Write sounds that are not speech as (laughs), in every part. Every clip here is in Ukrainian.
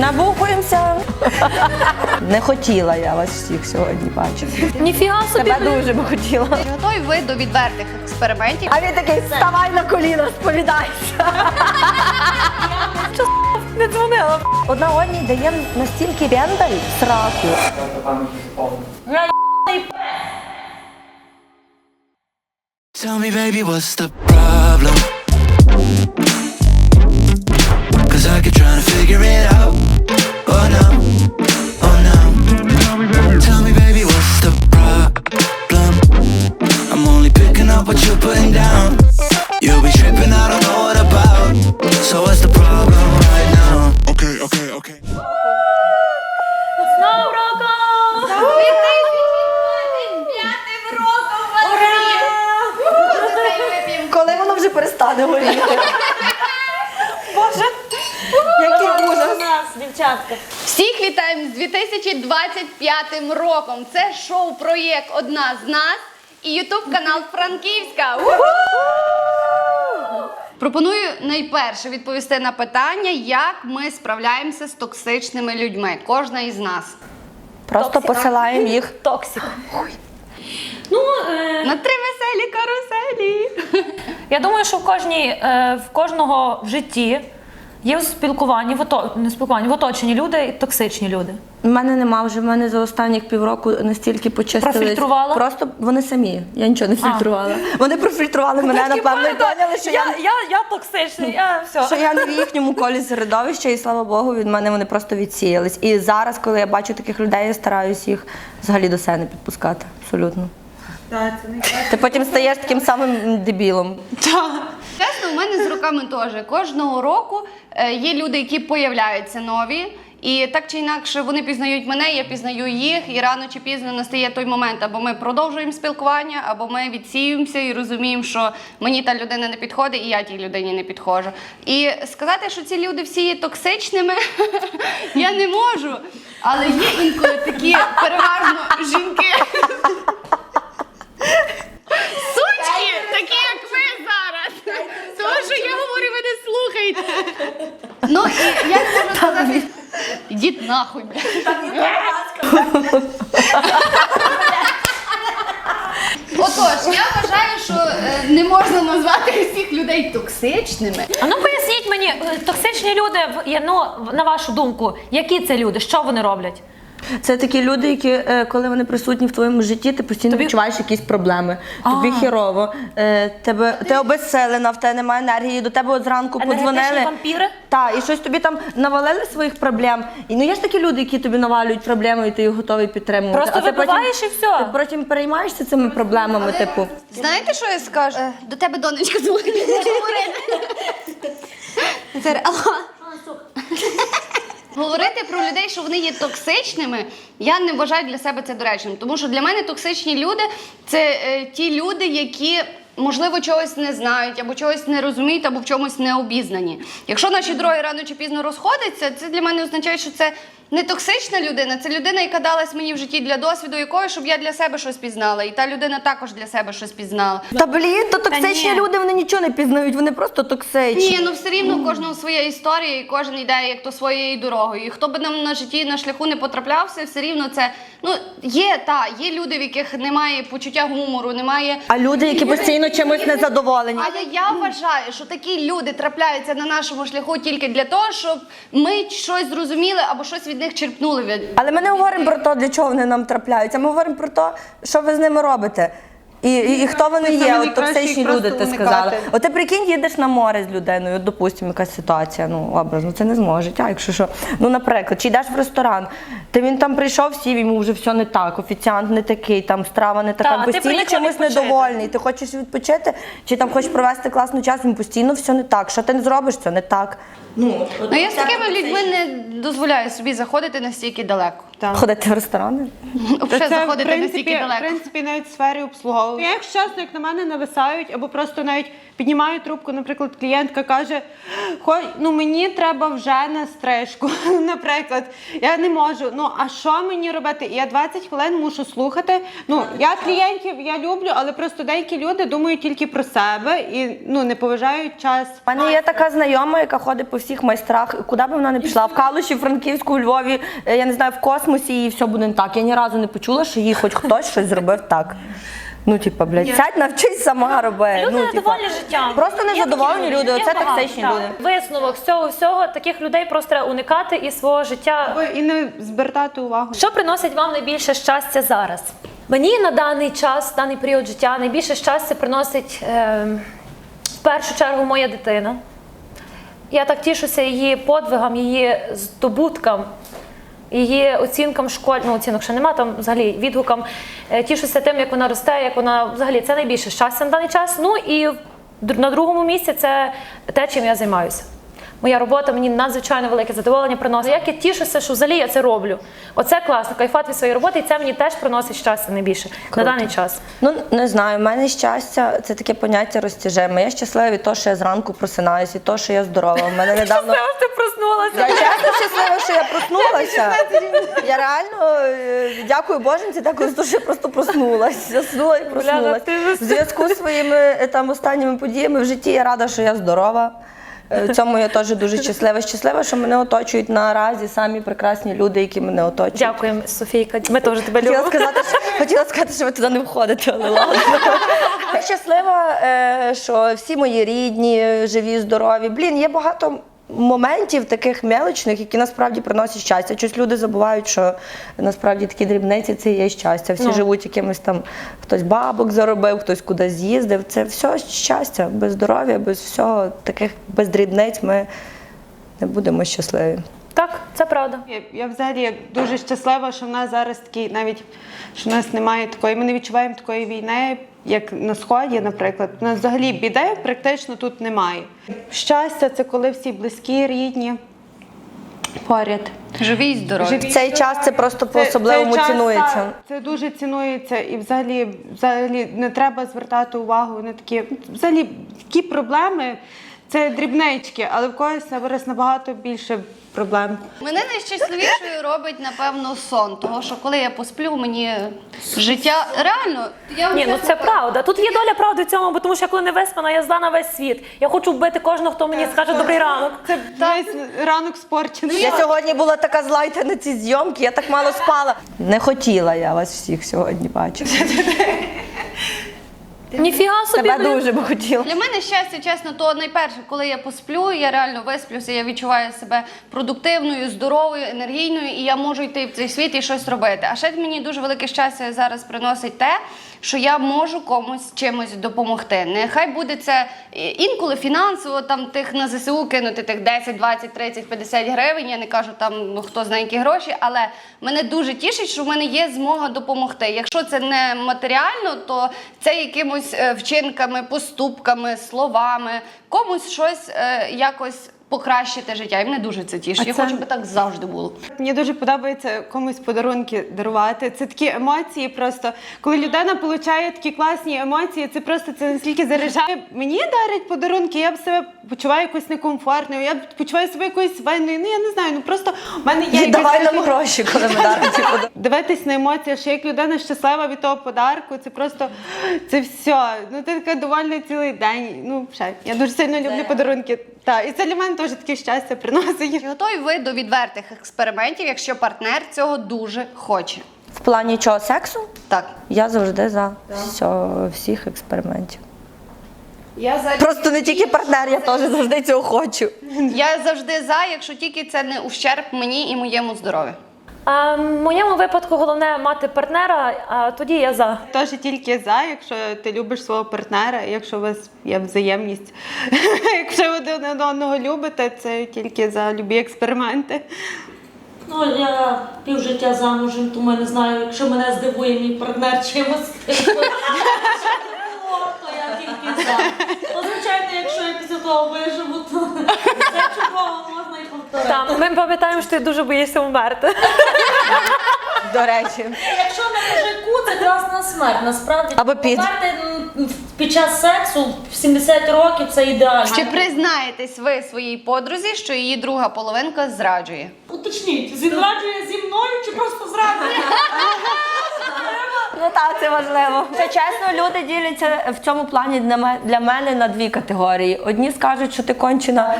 Набухуємося. (laughs) Не хотіла я вас всіх сьогодні бачити. Ніфіга собі. Тебе дуже би хотіла. Чи готові ви до відвертих експериментів? А він такий, вставай на коліна, сповідайся. Не дзвонила. Одна одній дає настільки рендаль сраку. Tell me, baby, what's the problem? Перестане горіти? Боже, який ужас. нас, дівчатка. Всіх вітаємо з 2025 роком. Це шоу-проєкт Одна з нас і Ютуб канал Франківська. Уху! Пропоную найперше відповісти на питання, як ми справляємося з токсичними людьми. Кожна із нас. Просто посилаємо їх. Токсик. Ну, е, На три веселі каруселі. Я думаю, що в кожній, е, в кожного в житті є в спілкуванні, в ото, не спілкуванні, в оточенні люди і токсичні люди. У мене нема вже в мене за останніх півроку настільки почистили. Профільтрувала? Просто вони самі. Я нічого не фільтрувала. Вони профільтрували мене, напевно, і поняли, що я, я, я токсичний, я все. що я не в їхньому колі середовища, і слава Богу, від мене вони просто відсіялись. І зараз, коли я бачу таких людей, я стараюсь їх взагалі до себе не підпускати. Абсолютно. Ти потім стаєш таким самим дебілом. Чесно, у мене з роками теж. Кожного року е, є люди, які появляються нові. І так чи інакше вони пізнають мене, я пізнаю їх, і рано чи пізно настає той момент, або ми продовжуємо спілкування, або ми відсіюємося і розуміємо, що мені та людина не підходить, і я тій людині не підходжу. І сказати, що ці люди всі є токсичними, (laughs) я не можу. Але є інколи такі переважно жінки. Сучки, такі як ви зараз. Тому що я говорю, ви не слухаєте. Ну і я можу сказати. Ідіть нахуй. Отож, я вважаю, що е, не можна назвати всіх людей токсичними. А ну поясніть мені, е, токсичні люди, в- ну, на вашу думку, які це люди, що вони роблять? Це такі люди, які, е, коли вони присутні в твоєму житті, ти постійно Тобі- відчуваєш якісь проблеми. Тобі А. хірово, е, тебе, ти обезселена, в тебе немає енергії, до тебе от зранку Енергетичні подзвонили. вампіри? Так, і щось тобі там навалили своїх проблем. І ну є ж такі люди, які тобі навалюють проблеми, і ти їх готовий підтримувати. Просто ти вибиваєш і все. Ти потім переймаєшся цими проблемами, типу. Знаєте, що я скажу? До тебе донечка дзвонить. Алло. Говорити про людей, що вони є токсичними, я не вважаю для себе це доречним. Тому що для мене токсичні люди це е, ті люди, які. Можливо, чогось не знають, або чогось не розуміють, або в чомусь не обізнані. Якщо наші дороги рано чи пізно розходяться, це для мене означає, що це не токсична людина, це людина, яка далась мені в житті для досвіду якої, щоб я для себе щось пізнала. І та людина також для себе щось пізнала. Та блін, то токсичні ні. люди вони нічого не пізнають, вони просто токсичні. Ні, ну все рівно у кожного своя історія, і кожен йде як то своєю дорогою. І хто би нам на житті на шляху не потраплявся, все рівно це ну є та є люди, в яких немає почуття гумору, немає. А люди, які постійно чимось незадоволені. Але я вважаю, що такі люди трапляються на нашому шляху тільки для того, щоб ми щось зрозуміли або щось від них черпнули. від- Але ми не говоримо про те, для чого вони нам трапляються. Ми говоримо про те, що ви з ними робите. І, і, і хто вони є, от токсичні люди, ти уникати. сказала. От ти прикинь, їдеш на море з людиною, от, допустимо, якась ситуація, ну образно, це не зможе. А якщо що, ну наприклад, чи йдеш в ресторан, ти він там прийшов, сів, йому вже все не так, офіціант не такий, там страва не така, Та, а ти постійно приїхала чимось відпочити. недовольний. Ти хочеш відпочити, чи там хочеш провести класний час, він постійно все не так. Що ти не зробиш, це не так. Ну, Ну я з такими людьми не дозволяю собі заходити настільки далеко. ходити в ресторани. Взагалі Це, в принципі, настільки в далеко. принципі, навіть в сфері обслуговування задоволення. Я, якщо чесно, як на мене нависають, або просто навіть піднімаю трубку, наприклад, клієнтка каже: «Хо- ну мені треба вже на стрижку. (laughs) Наприклад, я не можу. Ну а що мені робити? І я 20 хвилин мушу слухати. Ну я клієнтів я люблю, але просто деякі люди думають тільки про себе і ну не поважають час. У мене є така знайома, яка ходить по всіх майстрах. Куди би вона не пішла? В Калуші, в Франківську, у Львові, е, я не знаю, в космосі і все буде не так. Я ні разу не почула, що їй хоч хтось щось зробив так. Ну, типа, блядь, сядь, навчись сама роби. Люди ну, типа, недовольні життям. Просто Є незадоволені такі люди, є оце багато, токсичні так. люди. Висновок з цього всього таких людей просто треба уникати і свого життя. Або і не звертати увагу. Що приносить вам найбільше щастя зараз? Мені на даний час, даний період життя, найбільше щастя приносить е, в першу чергу моя дитина. Я так тішуся її подвигам, її здобуткам, її оцінкам в. Ну, оцінок ще нема, там взагалі відгукам. Е, Тішуся тим, як вона росте, як вона взагалі це найбільше щастя на даний час. Ну і на другому місці це те, чим я займаюся. Моя робота мені надзвичайно велике задоволення приносить. Як я тішуся, що взагалі я це роблю. Оце класно, кайфати від своєї роботи, і це мені теж приносить щастя найбільше на даний час. Ну не знаю, в мене щастя це таке поняття розтяжеме. Я щаслива від того, що я зранку просинаюся, від того, що я здорова. У мене (laughs) недавно ти проснулася. я чесно щаслива, що я проснулася. Я реально е, дякую Боженці, дякую за те, що я просто проснулася. Заснула і проснулася. В зв'язку з своїми е, там останніми подіями в житті я рада, що я здорова. Е, В цьому я теж дуже щаслива. Щаслива, що мене оточують наразі самі прекрасні люди, які мене оточують. Дякуємо, Софійка. Ми теж тебе Хотіла сказати, що, хотіла сказати, що ви туди не входите, але ладно. Я щаслива, е, що всі мої рідні, живі, здорові. Блін, є багато моментів таких мелочних, які насправді приносять щастя. Щось люди забувають, що насправді такі дрібниці це і є щастя. Всі Ну. живуть якимось там, хтось бабок заробив, хтось кудись з'їздив. Це все щастя, без здоров'я, без всього, таких без дрібниць ми не будемо щасливі. Так, це правда. Я, я взагалі дуже щаслива, що в нас зараз такий, навіть що в нас немає такої, ми не відчуваємо такої війни, як на сході, наприклад. У нас взагалі біде практично тут немає. Щастя, це коли всі близькі, рідні поряд. Живі й здорові. Живі. Цей час це просто по-особливому цей час, цінується. так, Це дуже цінується, і взагалі, взагалі не треба звертати увагу на такі взагалі такі проблеми. Це дрібнички, але в когось зараз набагато більше проблем. Мене найщасливішою робить, напевно, сон. Того, що коли я посплю, мені життя реально. Я Ні, ну це правда. Тут є доля правди в цьому, бо тому що я коли не виспана, я зла на весь світ. Я хочу вбити кожного, хто мені скаже добрий ранок. Це весь ранок спорчений. Я сьогодні була така зла йти на ці зйомки, я так мало спала. Не хотіла я вас всіх сьогодні бачити. Ніфіга собі. Тебе дуже б хотіла. Для мене щастя, чесно, то найперше, коли я посплю, я реально висплюся, я відчуваю себе продуктивною, здоровою, енергійною, і я можу йти в цей світ і щось робити. А ще мені дуже велике щастя зараз приносить те, що я можу комусь чимось допомогти. Нехай буде це е, інколи фінансово, там тих на ЗСУ кинути тих 10, 20, 30, 50 гривень. Я не кажу там ну, хто знає які гроші, але мене дуже тішить, що в мене є змога допомогти. Якщо це не матеріально, то це якимось е, вчинками, поступками, словами, комусь щось е, якось покращити життя. І мене дуже це тішить. Я це- хочу, би так завжди було. Мені дуже подобається комусь подарунки дарувати. Це такі емоції. Просто коли людина отримує такі класні емоції, це просто це настільки заряджає. Мені дарять подарунки, я б себе почуваю якось некомфортно. Я почуваю себе якоюсь винною. Ну я не знаю. Ну просто в мене є І якесь давай нам гроші, коли ми даримо ці подарунки. (laughs) Дивитись на емоції, що як людина щаслива від того подарку, це просто це все. Ну ти така довольна цілий день. Ну ще я дуже сильно люблю подарунки. Так, і це для мене теж таке щастя приносить. Чи готові ви до відвертих експериментів, якщо партнер цього дуже хоче? В плані чого сексу? Так. Я завжди за всього, всіх експериментів. Я за Просто не тільки партнер, я теж завжди цього хочу. я завжди за, якщо тільки це не ущерб мені і моєму здоров'ю. А, в моєму випадку головне мати партнера, а тоді я за. Теж тільки за, якщо ти любиш свого партнера, якщо у вас є взаємність. (laughs) якщо ви один одного любите, це тільки за любі експерименти. Ну, я півжиття замужем, тому я не знаю, якщо мене здивує мій партнер чимось, що не було, то я тільки за. (laughs) Того виживу, то все чудово можна і повторити. Там ми пам'ятаємо, що ти дуже боїшся вмерти. До речі. Якщо на мужику це класна смерть. Насправді Або під. померти м, під час сексу в 70 років це ідеально. Чи признаєтесь ви своїй подрузі, що її друга половинка зраджує? Уточніть, зраджує зі мною чи просто зраджує? (laughs) Ну так, це важливо. Це чесно, люди діляться в цьому плані для мене на дві категорії. Одні скажуть, що ти кончена,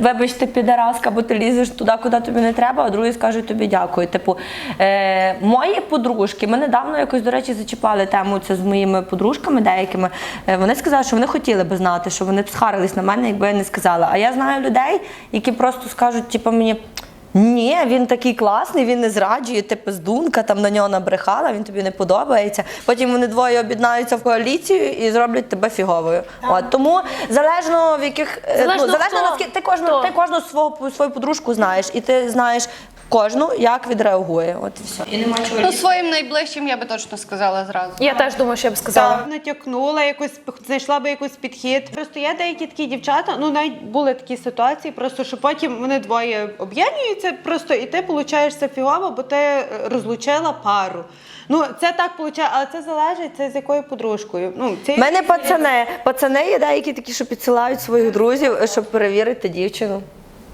вибач, ти підараска, бо ти лізеш туди, куди тобі не треба, а другі скажуть тобі дякую. Типу, е, мої подружки, ми недавно якось, до речі, зачіпали тему це з моїми подружками деякими. Е, вони сказали, що вони хотіли би знати, що вони б схарились на мене, якби я не сказала. А я знаю людей, які просто скажуть, типу, мені. Ні, він такий класний, він не зраджує, ти пиздунка, там на нього набрехала, він тобі не подобається. Потім вони двоє об'єднаються в коаліцію і зроблять тебе фіговою. От тому залежно в яких е, Залежно ну, залежно хто. наскільки ти кожну, Хто. ти кожну свого свою подружку знаєш, і ти знаєш кожну, як відреагує. От і все. І нема чого Ну, своїм найближчим я би точно сказала зразу. Я теж думаю, що я б сказала. Так, натякнула, якось знайшла би якийсь підхід. Просто є деякі такі дівчата, ну навіть були такі ситуації, просто що потім вони двоє об'єднуються, просто і ти получаєшся фігово, бо ти е, розлучила пару. Ну це так виходить, але це залежить це з якою подружкою. Ну це У мене пацани, пацани є деякі такі, що підсилають своїх друзів, щоб перевірити дівчину.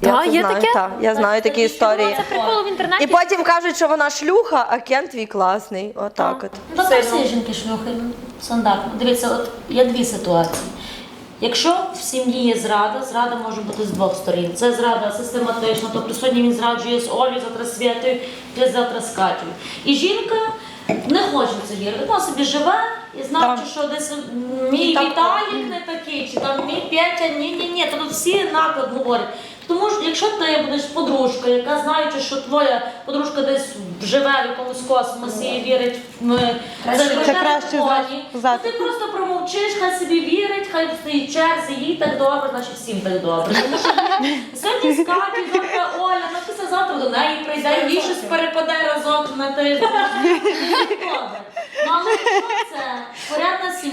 Я Та, це є знаю, таке? та, я знаю такі історії. Це прикол в інтернеті. І потім кажуть, що вона шлюха, а Кент твій класний. Отак от. Ну, так всі жінки шлюхи. Стандартно. Дивіться, от є дві ситуації. Якщо в сім'ї є зрада, зрада може бути з двох сторін. Це зрада систематична, тобто сьогодні він зраджує з Олею, завтра з Святою, завтра з Катєю. І жінка не хоче це вірити. Вона собі живе і знає, що десь мій Віталік не такий, чи там мій Петя, ні, ні, ні. Тобто всі наклад говорять. Тому що якщо ти будеш подружкою, яка знаючи, що твоя подружка десь живе в якомусь космосі і вірить в Це краще то ти просто промовчиш, хай собі вірить, хай в своїй черзі, їй так добре, значить всім так добре. Тому що сьогодні з Катю, завтра Оля, ну післязавтра до неї прийде, їй щось перепаде разок на тиждень. Ну але якщо це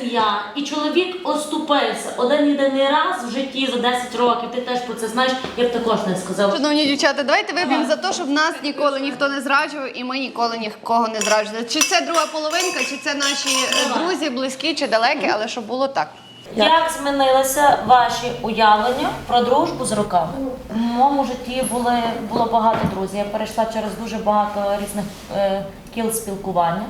сім'я, і чоловік оступився один єдиний раз в житті за 10 років, ти теж про це знаєш, я б також не сказала. Шановні дівчата, давайте вип'ємо за те, щоб нас ніколи ніхто не зраджував і ми ніколи нікого не зраджували. Чи це друга половинка, чи це наші е, друзі, близькі чи далекі, але щоб було так. Як змінилися ваші уявлення про дружбу з роками? В моєму житті були, було багато друзів. Я перейшла через дуже багато різних е, кіл спілкування.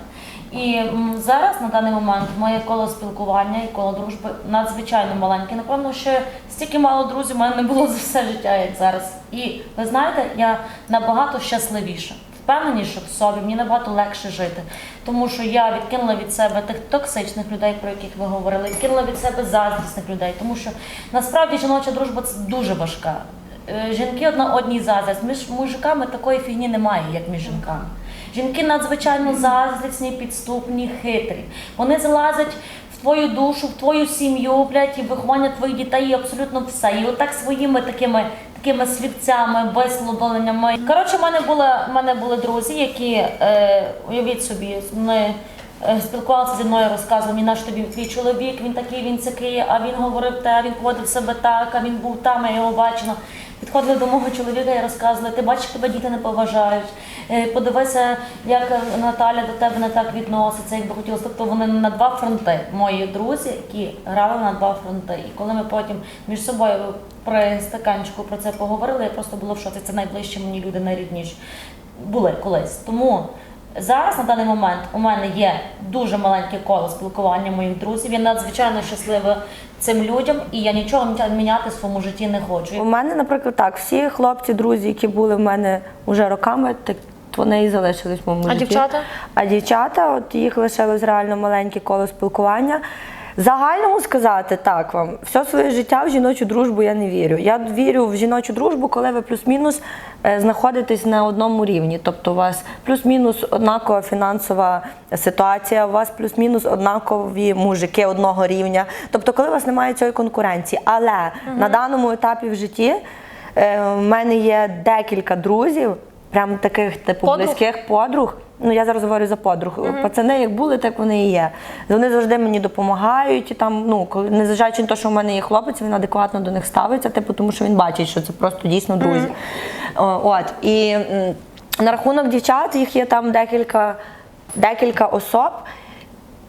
І зараз на даний момент моє коло спілкування і коло дружби надзвичайно маленьке. Напевно, що стільки мало друзів у мене не було (laughs) за все життя, як зараз. І ви знаєте, я набагато щасливіша. Впевненіше в собі, мені набагато легше жити, тому що я відкинула від себе тих токсичних людей, про яких ви говорили, відкинула від себе заздрісних людей, тому що насправді жіноча дружба це дуже важка. Е, Жінки одна одній заздрять. Між мужиками такої фігні немає, як між жінками. Жінки надзвичайно заздрісні, підступні, хитрі. Вони залазять в твою душу, в твою сім'ю, блядь, і виховання твоїх дітей, і абсолютно все. І отак своїми такими такими слівцями, висловленнями. Коротше, в мене були, в мене були друзі, які, е, уявіть собі, вони е, спілкувалися зі мною, розказували мені наш тобі твій чоловік, він такий, він сякий, а він говорив те, він поводив себе так, а він був там, я його бачила. Підходили до мого чоловіка і розказували, ти бачиш, тебе діти не поважають. Е, Подивися, як Наталя до тебе не так відноситься, як би хотілося. Тобто вони на два фронти. Мої друзі, які грали на два фронти. І коли ми потім між собою при стаканчику про це поговорили, я просто була в шоці. Це найближчі мені люди найрідніші були колись. Тому зараз на даний момент у мене є дуже маленьке коло спілкування моїх друзів. Я надзвичайно щаслива цим людям, і я нічого міня- міняти в своєму житті не хочу. У мене, наприклад, так, всі хлопці, друзі, які були в мене вже роками, так вони і залишились в моєму А житті. дівчата? А дівчата, от їх лишилось реально маленьке коло спілкування. Загальному сказати так вам, все своє життя в жіночу дружбу я не вірю. Я вірю в жіночу дружбу, коли ви плюс-мінус е, знаходитесь на одному рівні. Тобто у вас плюс-мінус однакова фінансова ситуація, у вас плюс-мінус однакові мужики одного рівня. Тобто, коли у вас немає цієї конкуренції. Але на даному етапі в житті е, в мене є декілька друзів, прям таких типу Подруг? близьких подруг. Ну я зараз говорю за подруг. Пацани як були, так вони і є. Вони завжди мені допомагають. І там, ну незважаючи на те, що в мене є хлопець, він адекватно до них ставиться, типу, тому що він бачить, що це просто дійсно друзі. О, От і на рахунок дівчат їх є там декілька, декілька особ.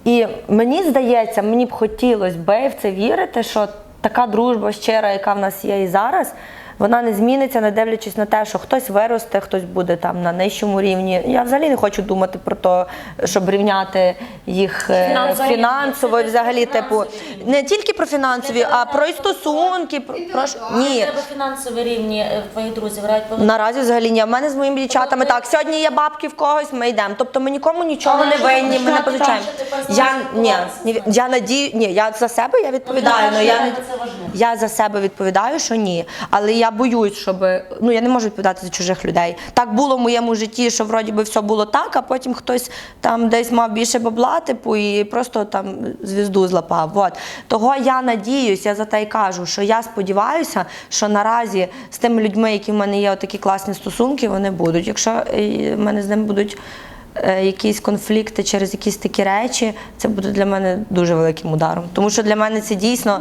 І мені здається, мені б хотілося би в це вірити, що така дружба щира, яка в нас є і зараз. Вона не зміниться, не дивлячись на те, що хтось виросте, хтось буде там на нижчому рівні. Я взагалі не хочу думати про те, щоб рівняти їх е, Фінансові. фінансово, взагалі, типу, не тільки про фінансові, а про і стосунки. Про, про Ні. тебе фінансові рівні е, твоїх друзів грають Наразі взагалі ні. В мене з моїми дівчатами так. Сьогодні є бабки в когось, ми йдемо. Тобто ми нікому нічого не винні, ми не позичаємо. Я ні, ні, я надію, ні, я за себе я відповідаю. Ну, я за себе відповідаю, що ні. Але я боюсь, щоб ну я не можу відповідати за чужих людей. Так було в моєму житті, що вроді би все було так, а потім хтось там десь мав більше бабла, типу, і просто там звізду злапав. Вот. Того я надіюсь, я за те й кажу, що я сподіваюся, що наразі з тими людьми, які в мене є такі класні стосунки, вони будуть. Якщо е, в мене з ними будуть. Е, Якісь конфлікти через якісь такі речі, це буде для мене дуже великим ударом. Тому що для мене це дійсно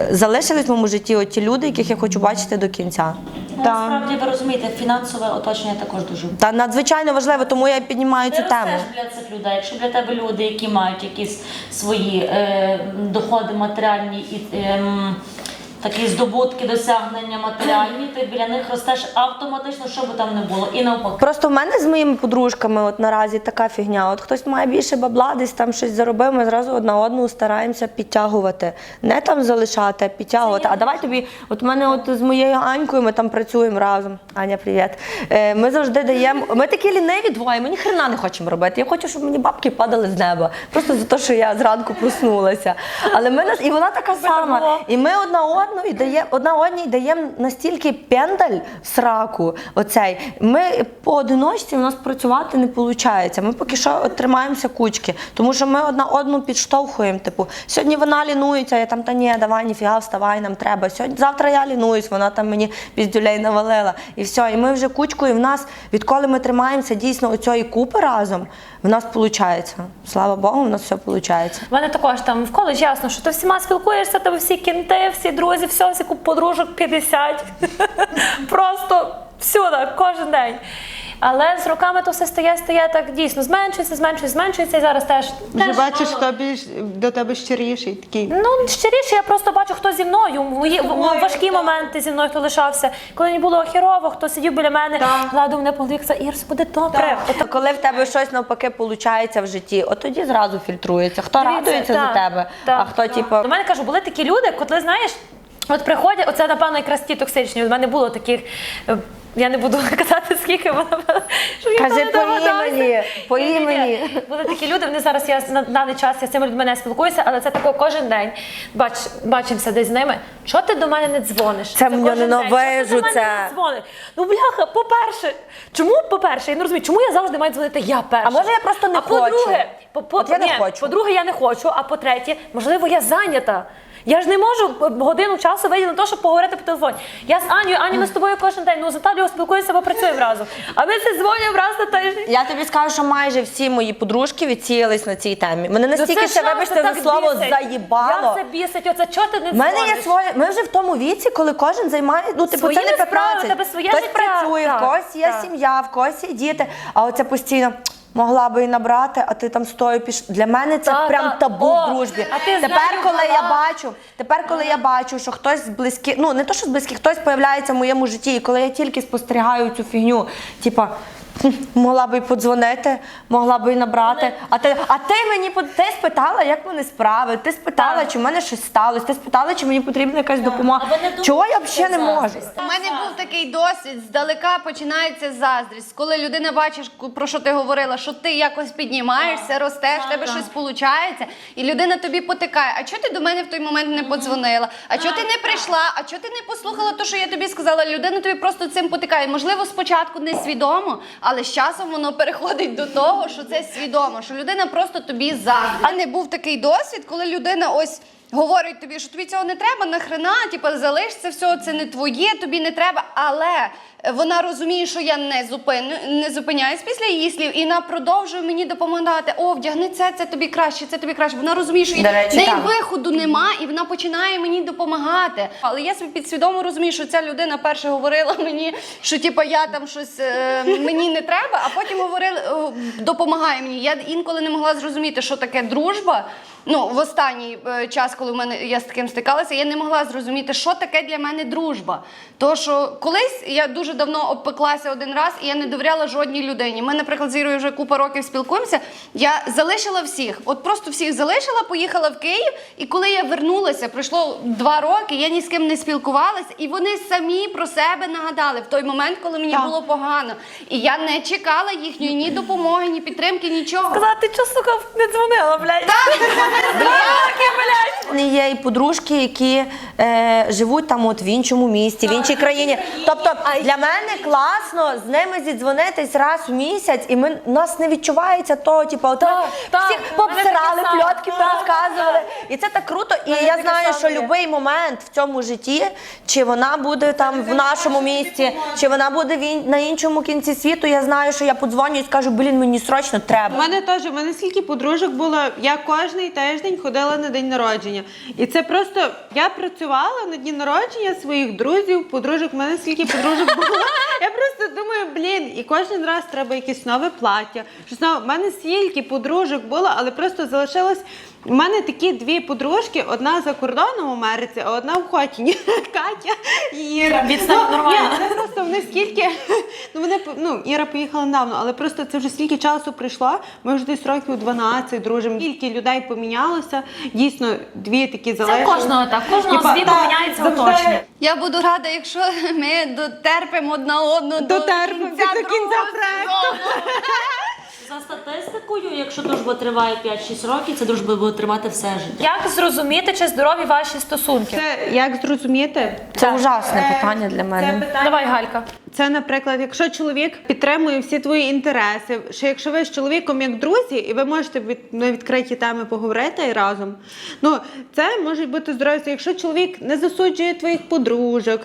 е, залишились в моєму житті оті люди, яких я хочу бачити до кінця. Ну, Насправді ви розумієте, фінансове оточення також дуже Та надзвичайно важливо, тому я піднімаю цю тему. для цих людей. Якщо для тебе люди, які мають якісь свої е, доходи матеріальні і ем, такі здобутки, досягнення матеріальні, ти біля них ростеш автоматично, що би там не було, і навпаки. Просто в мене з моїми подружками от наразі така фігня. От хтось має більше бабла, десь там щось заробив, ми зразу одна одну стараємося підтягувати. Не там залишати, а підтягувати. А давай тобі, от в мене от з моєю Анькою ми там працюємо разом. Аня, привіт. Е, Ми завжди даємо. Ми такі ліниві двоє, ми ні хрена не хочемо робити. Я хочу, щоб мені бабки падали з неба. Просто за те, що я зранку проснулася. Але ми нас, і вона така сама. І ми одна одну і дає, одна одній даємо настільки пендаль сраку. Оцей. Ми поодиночці у нас працювати не виходить. Ми поки що тримаємося кучки, тому що ми одна одну підштовхуємо. Типу, сьогодні вона лінується, я там та ні, давай, ніфіга, вставай, нам треба. Сьогодні завтра я лінуюсь, вона там мені піздюлей навалила. І все. І ми вже кучкою. В нас, відколи ми тримаємося дійсно оцієї купи разом, в нас виходить. Слава Богу, в нас все виходить. У мене також там в коледж ясно, що ти всіма спілкуєшся, тебе всі кінти, всі друзі, куп подружок 50. (laughs) Просто всюди, кожен день. Але з роками то все стає, стає так дійсно зменшується, зменшується, зменшується. І зараз теж, Вже теж бачиш, мало. хто більш до тебе щиріший такий. Ну, щиріше, я просто бачу, хто зі мною. Мої в- важкі моменти зі мною, хто лишався. Коли мені було хірово, хто сидів біля мене, гладив мене по голові, казав, Ірс, буде добре. От коли в тебе щось навпаки виходить в житті, от тоді зразу фільтрується. Хто радується за тебе, так. а хто типу. До мене кажу, були такі люди, коли знаєш, от приходять, оце напевно якраз ті токсичні. У мене було таких. е, Я не буду (laughs) казати, скільки щоб ніхто Кажи не по імені, по імені. Були такі люди, вони зараз я на даний час я з цими людьми не спілкуюся, але це тако кожен день. Бач, бачимося десь з ними. Чого ти до мене не дзвониш? Це мені кожен день. Чого ти до мене це. не дзвониш? Ну бляха, по-перше, чому по-перше, я не розумію, чому я завжди маю дзвонити я перша? А може я просто не а по-друге, хочу? по, От я не ні, хочу. По-друге, я не хочу, а по-третє, можливо, я зайнята. Я ж не можу годину часу виділити на те, щоб поговорити по телефоні. Я з Анією, Ані, ми з тобою кожен день. Ну, з Наталією спілкуємося, бо працюємо разом. А ми це дзвонимо раз на тиждень. Я тобі скажу, що майже всі мої подружки відсіялись на цій темі. Мене настільки Ну, ще, вибачте за слово, заїбало. Як це бісить? Оце чого ти не мене є своє. Ми вже в тому віці, коли кожен займає. Ну, типу, це не справами, 15. тебе своє Хтось працює, в когось є сім'я, в когось є діти. А оце постійно. Могла би і набрати, а ти там стою піш. Для мене це та, прям та. табу О, в дружбі. а ти тепер, коли я бачу, тепер, коли я бачу, що хтось з близьких, ну не то, що з близьких, хтось появляється в моєму житті, і коли я тільки спостерігаю цю фігню, типа. «Хм, Могла би й подзвонити, могла би й набрати. А ти, а ти мені ти спитала, як мене справи? Ти спитала, Так. чи в мене щось сталося? Ти спитала, чи мені потрібна якась допомога? Не думайте, Чого я що взагалі не можу? заздрість. У мене був такий досвід. Здалека починається заздрість. Коли людина бачиш, ку- про що ти говорила, що ти якось піднімаєшся, ростеш, в тебе так. щось виходить, і людина тобі потикає. А чого ти до мене в той момент не подзвонила? А чого ти не прийшла? А чого ти не послухала те, що я тобі сказала? Людина тобі просто цим потикає. Можливо, спочатку не свідомо, але з часом воно переходить до того, що це свідомо, що людина просто тобі заздрить. А не був такий досвід, коли людина ось. Говорить тобі, що тобі цього не треба, нахрена, типу, залиш це все, це не твоє, тобі не треба. Але вона розуміє, що я не зупиню, не зупиняюсь після її слів, і вона продовжує мені допомагати. О, вдягни це, це тобі краще, це тобі краще. Вона розуміє, що До речі, неї так. виходу нема, і вона починає мені допомагати. Але я собі підсвідомо розумію, що ця людина перше говорила мені, що типу, я там щось е, мені не треба, а потім говорила, е, допомагає мені. Я інколи не могла зрозуміти, що таке дружба. Ну, в останній е, час, коли в мене я з таким стикалася, я не могла зрозуміти, що таке для мене дружба. То що колись я дуже давно обпеклася один раз, і я не довіряла жодній людині. Ми, наприклад, з Ірою вже купа років спілкуємося. Я залишила всіх, от просто всіх залишила, поїхала в Київ. І коли я вернулася, пройшло два роки, я ні з ким не спілкувалася, і вони самі про себе нагадали в той момент, коли мені Так. було погано. І я не чекала їхньої ні допомоги, ні підтримки, нічого. Сказати, що сука не дзвонила, блядь. (laughs) Не є і подружки, які е, живуть там от в іншому місті, в іншій країні. Тобто для мене класно з ними зідзвонитись раз в місяць, і ми нас не відчувається того, типу, от Так, так, всіх мене пообсирали, таке саме. пльотки Так, порозказували. І це так круто. І мене я таке знаю, саме що є. будь-який момент в цьому житті, чи вона буде там в нашому місті, чи вона буде в ін- на іншому кінці світу. Я знаю, що я подзвоню і скажу, блін, мені срочно У треба. мене теж, у мене скільки подружок було, я кожний тиждень ходила на день народження. І це просто я працювала на дні народження своїх друзів, подружок. У мене скільки подружок було. Я просто думаю, блін, і кожен раз треба якесь нове плаття. Щось нове. У мене стільки подружок було, але просто залишилось. У мене такі дві подружки: одна за кордоном в Америці, а одна в Хотіні. (laughs) Катя і Іра. Відстань Ну, нормально. ні, просто вони скільки. Ну вони по- ну Іра поїхала недавно, але просто це вже скільки часу пройшло. Ми вже десь років 12 дружимо. Скільки людей помінялося. Дійсно, дві такі залежні. Це кожного так, кожного Типа, світу так, міняється оточення. Я буду рада, якщо ми дотерпимо одна одну до Дотерпимо кінця, до кінця проекту. За статистикою, якщо дружба триває 5-6 років, це дружба буде тривати все життя. Як зрозуміти, чи здорові ваші стосунки? Це як зрозуміти? Це ужасне Е, питання для Це мене. питання. Давай, Галька. Це, наприклад, якщо чоловік підтримує всі твої інтереси, що якщо ви з чоловіком як друзі, і ви можете від, на відкриті теми поговорити разом, ну це може бути здоров'я. Якщо чоловік не засуджує твоїх подружок,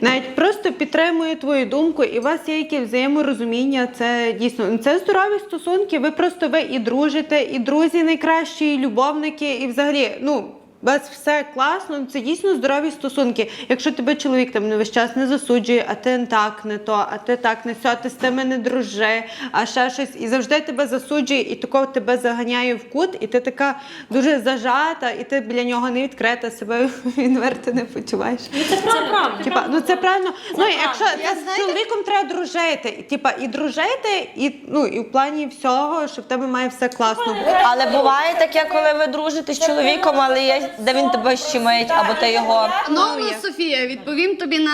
навіть просто підтримує твою думку, і у вас є якесь взаєморозуміння, це дійсно це здорові стосунки. Ви просто ви і дружите, і друзі найкращі, і любовники, і взагалі, ну. У вас все класно, це дійсно здорові стосунки. Якщо тебе чоловік там не весь час не засуджує, а ти так не то, а ти так не сьо, ти з тими не дружи, а ще щось, і завжди тебе засуджує, і такого тебе заганяє в кут, і ти така дуже зажата, і ти біля нього не відкрита, себе (laughs) відверто не почуваєш. Це правда. Типа, ну це правильно. ну якщо це з чоловіком треба дружити, і, типа і дружити, і ну і в плані всього, що в тебе має все класно бути. Але буває таке, коли ви дружите з чоловіком, але є де він тебе щемить, або ти його. Ну, Софія, відповім тобі на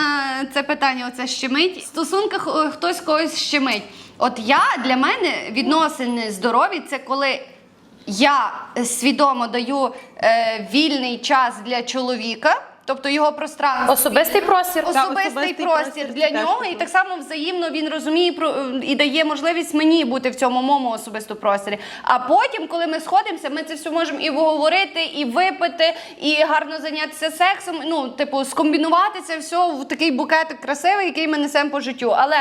це питання. Оце щемить. В стосунках хтось когось щемить. От я для мене відносини здорові це коли я свідомо даю е, вільний час для чоловіка. Тобто його пространство. Особистий простір. Особистий, особистий простір для нього, і так само взаємно він розуміє про і дає можливість мені бути в цьому моєму особистому просторі. А потім, коли ми сходимося, ми це все можемо і поговорити, і випити, і гарно зайнятися сексом. Ну, типу, скомбінувати це все в такий букетик красивий, який ми несемо по життю. Але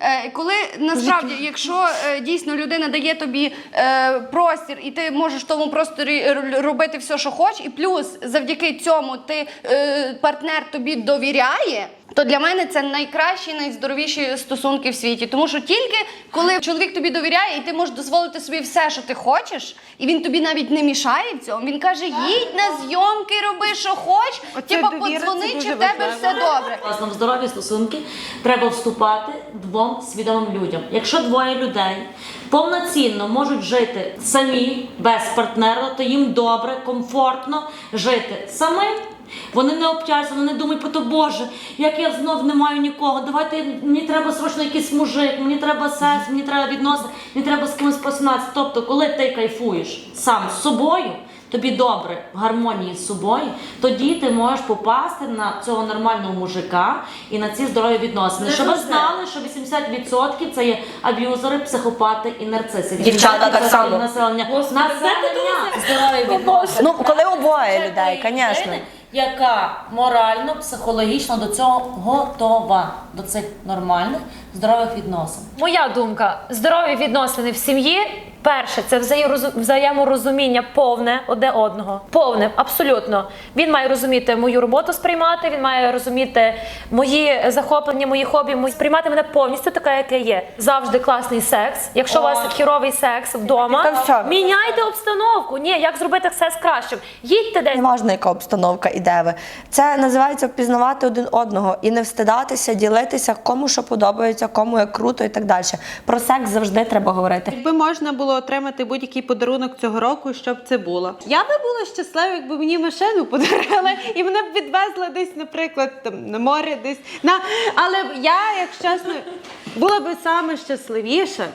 е, коли насправді, якщо е, дійсно людина дає тобі е, простір, і ти можеш в тому просторі робити все, що хочеш, і плюс завдяки цьому ти е, партнер тобі довіряє. То для мене це найкращі, найздоровіші стосунки в світі. Тому що тільки коли чоловік тобі довіряє, і ти можеш дозволити собі все, що ти хочеш, і він тобі навіть не мішає в цьому. Він каже: їдь на зйомки, роби, що хочеш, типа подзвони, чи в тебе важливо. все добре. Власне, в здорові стосунки треба вступати двом свідомим людям. Якщо двоє людей повноцінно можуть жити самі без партнера, то їм добре, комфортно жити самим. Вони не обтяжуються, вони думають про то, Боже, як я знов не маю нікого. Давайте мені треба срочно якийсь мужик, мені треба секс, мені треба відносини, мені треба з кимось посинатися. Тобто, коли ти кайфуєш сам з собою, тобі добре в гармонії з собою, тоді ти можеш попасти на цього нормального мужика і на ці здорові відносини. Щоб ви знали, що 80% це є аб'юзери, психопати і нарциси. Дівчата так само. Населення. Населення здорові відносини. Ну, коли обоє людей, звісно. яка морально, психологічно до цього готова, до цих нормальних, здорових відносин. Моя думка: здорові відносини в сім'ї. Перше, це взаєморозуміння повне одне одного. Повне, абсолютно. Він має розуміти мою роботу сприймати, він має розуміти мої захоплення, мої хобі, мої- сприймати мене повністю така, яка є. Завжди класний секс. Якщо у вас хіровий секс вдома, все. міняйте обстановку. Ні, як зробити секс кращим. Їдьте десь. Неважно, яка обстановка і де ви. Це називається впізнавати один одного і не встидатися, ділитися, кому що подобається, кому як круто і так далі. Про секс завжди треба говорити. Якби можна було отримати будь-який подарунок цього року, що б це було? Я би була щаслива, якби мені машину подарили і мене б відвезли десь, наприклад, там на море, десь на але я, як чесно, була би саме щасливіша.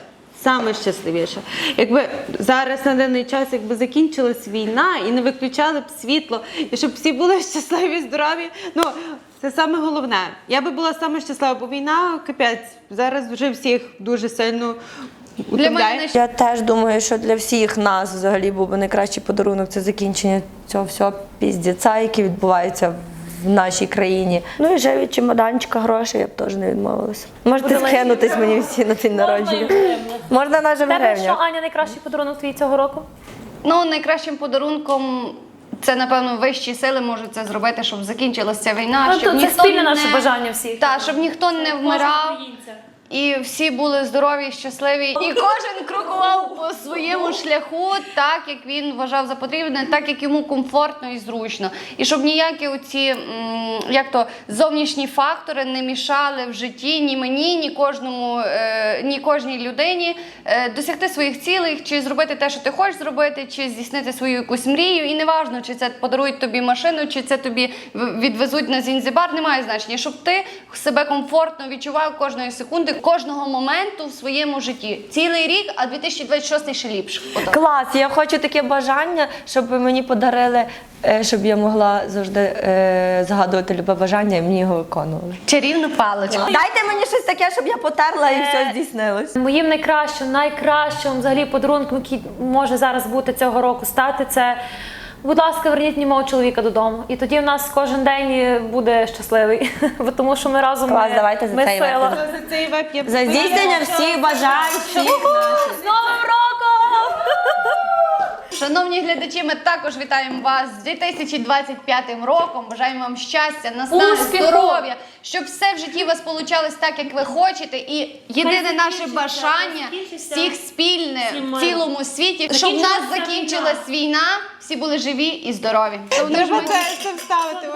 Саме щасливіше, якби зараз на даний час, якби закінчилась війна і не виключали б світло, і щоб всі були щасливі, здорові. Ну це саме головне. Я би була саме щаслива, бо війна капець зараз вже всіх дуже сильно Для мене Я теж думаю, що для всіх нас взагалі був би найкращий подарунок це закінчення цього всього піздіця, який відбувається в нашій країні. Ну і вже від чемоданчика грошей я б теж не відмовилася. Можете скинутись мені всі на день народження. Можна в Тебе що. Аня, найкращий подарунок твій цього року? Ну, найкращим подарунком це, напевно, вищі сили можуть це зробити, щоб закінчилася ця війна. Ну, щоб то це ніхто спільне не... наше бажання всіх. Так, щоб ніхто не вмирав. українця. І всі були здорові, щасливі, і кожен крокував по своєму шляху, так як він вважав за потрібне, так як йому комфортно і зручно. І щоб ніякі оці як то зовнішні фактори не мішали в житті ні мені, ні кожному, е, ні кожній людині е, досягти своїх цілей, чи зробити те, що ти хочеш зробити, чи здійснити свою якусь мрію. І неважно, чи це подарують тобі машину, чи це тобі відвезуть на Зінзибар, немає значення, щоб ти себе комфортно відчував кожної секунди, кожного моменту в своєму житті. Цілий рік, а 2026 ще ліпше. Отак. Клас, я хочу таке бажання, щоб мені подарили, е, щоб я могла завжди е, згадувати любе бажання і мені його виконували. Чарівну паличку. Дайте мені щось таке, щоб я потерла і все здійснилось. Моїм найкращим, найкращим взагалі подарунком, який може зараз бути цього року стати, це. Будь ласка, верніть мені мого чоловіка додому. І тоді в нас кожен день буде щасливий. (laughs) Бо Тому що ми разом Клас, ми, давайте за ми цей сила. За веб б За здійснення всіх бажань, всіх наших. З Новим роком! Шановні глядачі, ми також вітаємо вас з 2025 роком. Бажаємо вам щастя, наснаги, Успіху! здоров'я, щоб все в житті у вас получалось так, як ви хочете. І єдине Хай наше закінчиться, бажання закінчиться всіх спільне всім в миром. цілому світі, щоб в нас Закінчилася закінчилась війна, всі були живі і здорові. Треба це, це вставити.